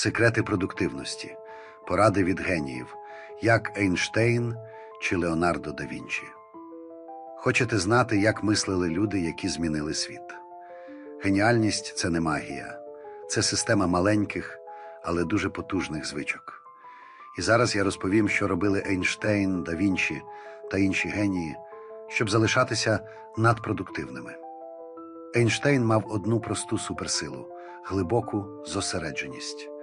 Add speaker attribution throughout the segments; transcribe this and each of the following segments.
Speaker 1: Секрети продуктивності, поради від геніїв, як Ейнштейн чи Леонардо да Вінчі. Хочете знати, як мислили люди, які змінили світ? Геніальність це не магія, це система маленьких, але дуже потужних звичок. І зараз я розповім, що робили Ейнштейн, да Вінчі та інші генії, щоб залишатися надпродуктивними. Ейнштейн мав одну просту суперсилу глибоку зосередженість.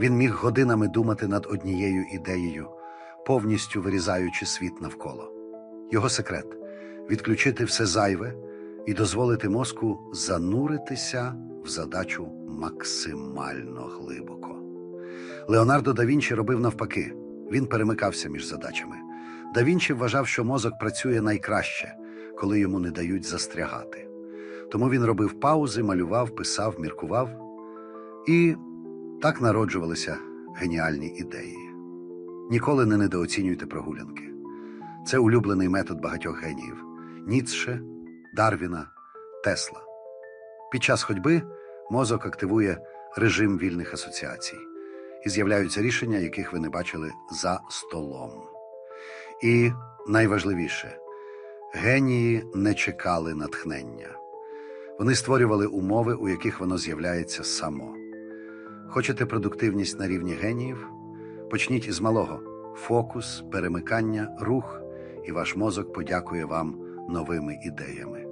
Speaker 1: Він міг годинами думати над однією ідеєю, повністю вирізаючи світ навколо. Його секрет відключити все зайве і дозволити мозку зануритися в задачу максимально глибоко. Леонардо да Вінчі робив навпаки, він перемикався між задачами. Да Вінчі вважав, що мозок працює найкраще, коли йому не дають застрягати. Тому він робив паузи, малював, писав, міркував. І так народжувалися геніальні ідеї. Ніколи не недооцінюйте прогулянки. Це улюблений метод багатьох геніїв Ніцше, Дарвіна, Тесла. Під час ходьби мозок активує режим вільних асоціацій і з'являються рішення, яких ви не бачили за столом. І найважливіше, генії не чекали натхнення. Вони створювали умови, у яких воно з'являється само. Хочете продуктивність на рівні геніїв? Почніть із малого фокус, перемикання, рух, і ваш мозок подякує вам новими ідеями.